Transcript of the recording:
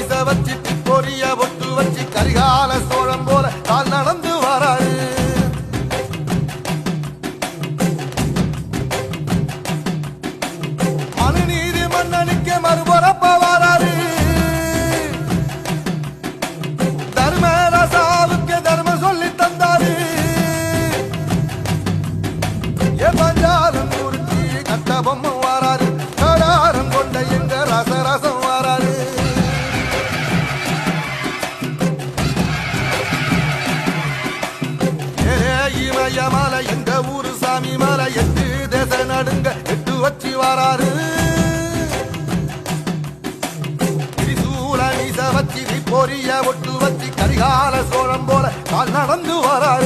வச்சு பொரிய ஒட்டு வச்சு கரிகால சோழம் போல கால் நடந்து வராரு. மனுநீதி மன்னனுக்கு மறுபரப்ப வராரு. தர்மராசாவுக்கு தர்ம சொல்லி தந்தாரு. ஏ பஞ்சாரம் குறிச்சி கட்ட பொம்மை வராரு. கடாரம் கொண்ட எங்க ரசரசம் வாராரு இமயமலை எங்க ஊரு சாமி மலை எட்டு தேச நடுங்க எட்டு வச்சு வராரு. திரிசூல மீச வச்சி பொரிய ஒட்டு வச்சு கரிகால சோழம் போல கால் நடந்து வராரு.